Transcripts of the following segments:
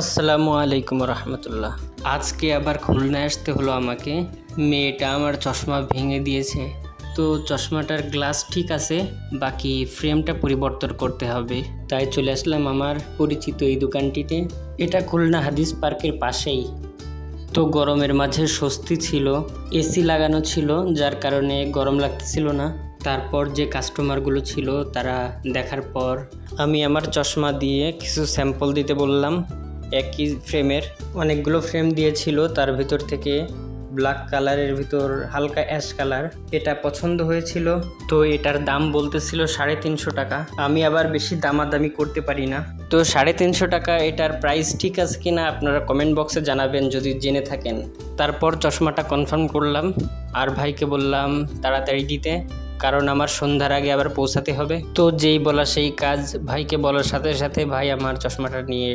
আসসালামু আলাইকুম রহমতুল্লাহ। আজকে আবার খুলনায় আসতে হলো আমাকে। মেয়েটা আমার চশমা ভেঙে দিয়েছে। তো চশমাটার গ্লাস ঠিক আছে, বাকি ফ্রেমটা পরিবর্তন করতে হবে। তাই চলে আসলাম আমার পরিচিত এই দোকানটিতে। এটা খুলনা হাদিস পার্কের পাশেই। তো গরমের মাঝে স্বস্তি ছিল, এসি লাগানো ছিল, যার কারণে গরম লাগতেছিল না। তারপর যে কাস্টমারগুলো ছিল, তারা দেখার পর আমি আমার চশমা দিয়ে কিছু স্যাম্পল দিতে বললাম। একই ফ্রেমের অনেকগুলো ফ্রেম দিয়েছিল, তার ভিতর থেকে ব্ল্যাক কালারের ভিতর হালকা অ্যাশ কালার। এটা পছন্দ হয়েছিল, তো এটার দাম বলতেছিল সাড়ে তিনশো টাকা। আমি আবার বেশি দামাদামি করতে পারি না। তো সাড়ে তিনশো টাকা, এটার প্রাইস ঠিক আছে কিনা আপনারা কমেন্ট বক্সে জানাবেন যদি জেনে থাকেন। তারপর চশমাটা কনফার্ম করলাম, আর ভাইকে বললাম তাড়াতাড়ি দিতে। কারণ আমার সন্ধ্যার আগে আবার পৌঁছাতে হবে। তো যেই বলা সেই কাজ, ভাইকে বলার সাথে সাথে ভাই আমার চশমাটা নিয়ে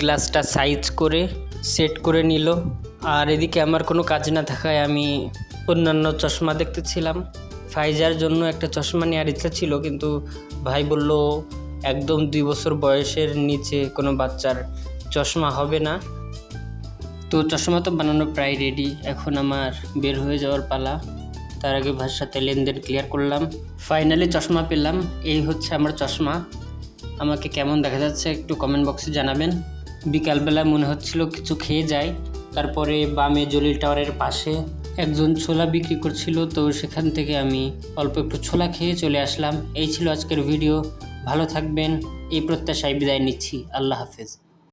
গ্লাসটা সাইজ করে সেট করে নিল। আর এদিকে আমার কোনো কাজ না থাকায় আমি অন্যান্য চশমা দেখতেছিলাম। ফাইজার জন্য একটা চশমা নেওয়ার ইচ্ছা ছিল, কিন্তু ভাই বলল, একদম দুই বছর বয়সের নিচে কোনো বাচ্চার চশমা হবে না। তো চশমা তো বানানো প্রায় রেডি এখন আমার বের হয়ে যাওয়ার পালা। তার আগে ভাইয়ের সাথে লেনদেন ক্লিয়ার করলাম। ফাইনালি চশমা পেলাম। এই হচ্ছে আমার চশমা। আমাকে কেমন দেখা যাচ্ছে একটু কমেন্ট বক্সে জানাবেন। বিকালবেলা মনে হচ্ছিল কিছু খেয়ে যায় তারপরে বামে জলিল টাওয়ারের পাশে একজন ছোলা বিক্রি করছিল। তো সেখান থেকে আমি অল্প একটু ছোলা খেয়ে চলে আসলাম। এই ছিল আজকের ভিডিও ভালো থাকবেন। এই প্রত্যাশায় বিদায় নিচ্ছি। আল্লাহ হাফেজ।